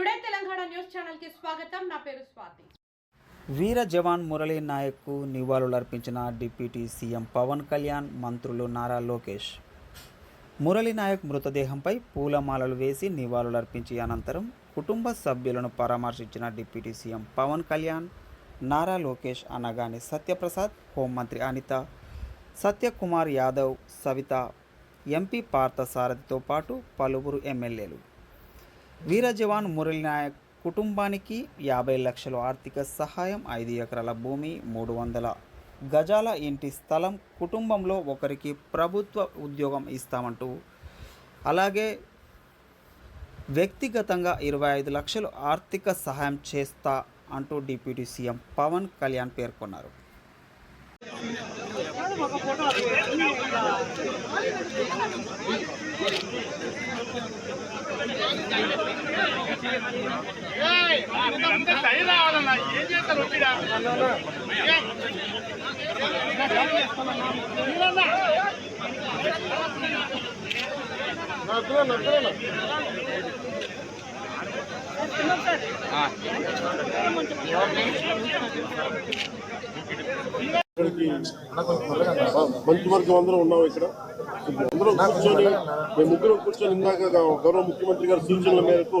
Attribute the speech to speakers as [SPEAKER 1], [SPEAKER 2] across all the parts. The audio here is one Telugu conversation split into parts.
[SPEAKER 1] టుడే తెలంగాణ న్యూస్ ఛానల్కి స్వాగతం. నా పేరు స్వాతి.
[SPEAKER 2] వీర జవాన్ మురళీ నాయక్కు నివాళులర్పించిన డిప్యూటీ సీఎం పవన్ కళ్యాణ్ మంత్రులు నారా లోకేష్. మురళీ నాయక్ మృతదేహంపై పూలమాలలు వేసి నివాళులర్పించి అనంతరం కుటుంబ సభ్యులను పరామర్శించిన డిప్యూటీ సీఎం పవన్ కళ్యాణ్ నారా లోకేష్ అనగానే సత్యప్రసాద్ హోంమంత్రి అనిత సత్యకుమార్ యాదవ్ సవిత ఎంపీ పార్థసారథితో పాటు పలువురు ఎమ్మెల్యేలు. వీర జవాన్ మురళీ నాయక్ కుటుంబానికి యాభై లక్షలు ఆర్థిక సహాయం ఐదు ఎకరాల భూమి మూడు వందల గజాల ఇంటి స్థలం కుటుంబంలో ఒకరికి ప్రభుత్వ ఉద్యోగం ఇస్తామంటూ అలాగే వ్యక్తిగతంగా ఇరవై ఐదు లక్షలు ఆర్థిక సహాయం చేస్తా అంటూ డిప్యూటీ సీఎం పవన్ కళ్యాణ్ పేర్కొన్నారు.
[SPEAKER 3] సై రావాలన్నా ఏం చేస్తారు వచ్చిడా
[SPEAKER 4] మంత్రివర్గం అందరం ఉన్నాం ఇక్కడ. అందరం కూర్చొని మేము ముగ్గురం కూర్చొని ఇందాక గౌరవ ముఖ్యమంత్రి గారి సూచనల మేరకు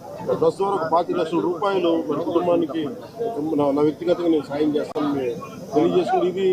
[SPEAKER 4] దశ వరకు పాతి లక్షల రూపాయలు మన కుటుంబానికి నా నా వ్యక్తిగతంగా నేను సాయం చేస్తానని తెలియజేసుకుని ఇది